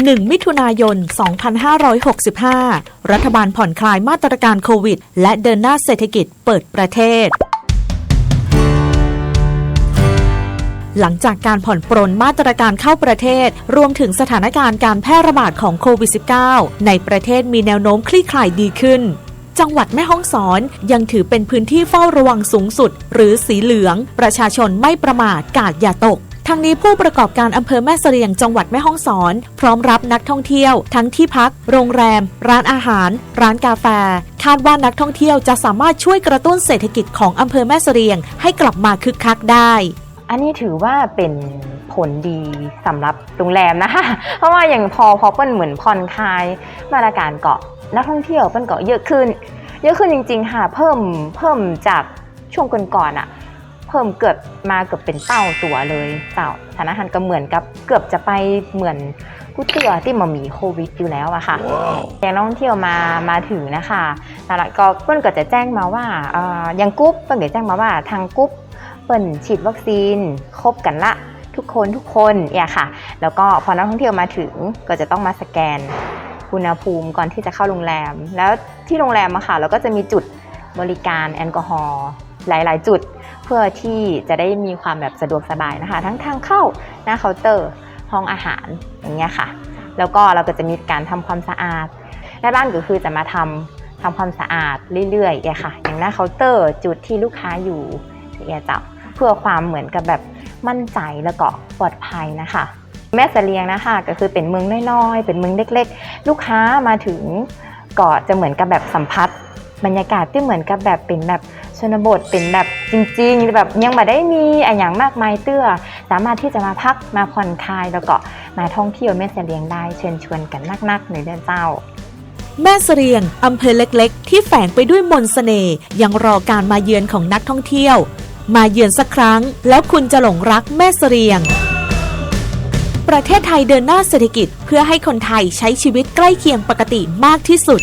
1 มิถุนายน 2565 รัฐบาลผ่อนคลายมาตรการโควิด และเดินหน้าเศรษฐกิจเปิดประเทศ หลังจากการผ่อนปรนมาตรการเข้าประเทศ รวมถึงสถานการณ์การแพร่ระบาดของโควิด -19 ในประเทศมีแนวโน้มคลี่คลายดีขึ้นจังหวัดแม่ฮ่องสอนยังถือเป็นพื้นที่เฝ้าระวังสูงสุด หรือสีเหลือง ประชาชนไม่ประมาทกาดอย่าตก ทั้งนี้ผู้ประกอบการอำเภอแม่เสรียงจังหวัดแม่ฮ่องสอน พร้อมรับนักท่องเที่ยว ทั้งที่พัก โรงแรม ร้านอาหาร ร้านกาแฟ คาดว่านักท่องเที่ยวจะสามารถช่วยกระตุ้นเศรษฐกิจของอำเภอแม่เสรียง ให้กลับมาคึกคักได้ อันนี้ถือว่าเป็นผลดีสำหรับโรงแรมนะคะ เพราะว่าอย่างพอพอเปิ้ลเหมือนผ่อนคลาย มาตรการเกาะนักท่องเที่ยวเปิ้ลเกาะเยอะขึ้น เยอะขึ้นจริง ๆ ค่ะ เพิ่มเพิ่มจากช่วงก่อนๆอะ เพิ่มเกือบมาเกือบเป็นเต้าตัวเลยเต่าสถานการณ์ก็เหมือนกับเกือบจะไปเหมือนผู้เตือที่มามีโควิดอยู่แล้วอะค่ะอย่างนักท่องเที่ยวมามาถึงนะคะแล้วก็เปิ้ลก็จะแจ้งมาว่าเอ่ออย่างกรุ๊ปเปิ้ลก็แจ้งมาว่าทางกรุ๊ปเปิ้ลฉีดวัคซีนครบกันละทุกคนทุกคนเนี่ยค่ะ แล้วก็พอนักท่องเที่ยวมาถึงก็จะต้องมาสแกนอุณหภูมิก่อนที่จะเข้าโรงแรม แล้วที่โรงแรมอะค่ะเราก็จะมีจุดบริการแอลกอฮอล์หลาย ๆ จุด เพื่อที่จะได้มีความแบบสะดวกสบายนะคะ ทั้งทางเข้าหน้าเคาน์เตอร์ ห้องอาหารอย่างเงี้ยค่ะ แล้วก็เราก็จะมีการทำความสะอาดแม่บ้านก็คือจะมาทำทำความสะอาดเรื่อยๆเนี่ยค่ะ อย่างหน้าเคาน์เตอร์จุดที่ลูกค้าอยู่เนี่ยจ้ะเพื่อความเหมือนกับแบบมั่นใจแล้วก็ปลอดภัยนะคะ แม่เสลียงนะคะ ก็คือเป็นเมืองน้อยๆ เป็นเมืองเล็ก ๆ ลูกค้ามาถึงก็จะเหมือนกับแบบสัมผัส บรรยากาศที่เหมือนกับแบบเป็นแบบชนบทเป็นแบบจริงๆแบบยังไม่ได้มีอะไรอย่างมากมายเตื้อ สามารถที่จะมาพักมาผ่อนคลายแล้วก็มาท่องเที่ยวแม่เสลียงได้เชิญชวนกันนักๆในเดือนเจ้า แม่เสรียงอำเภอเล็กๆ ที่แฝงไปด้วยมนสเสน่ห์ยังรอการมาเยือนของนักท่องเที่ยว มาเยือนสักครั้ง แล้วคุณจะหลงรักแม่เสรียงประเทศไทยเดินหน้าเศรษฐกิจเพื่อให้คนไทยใช้ชีวิตใกล้เคียงปกติมากที่สุด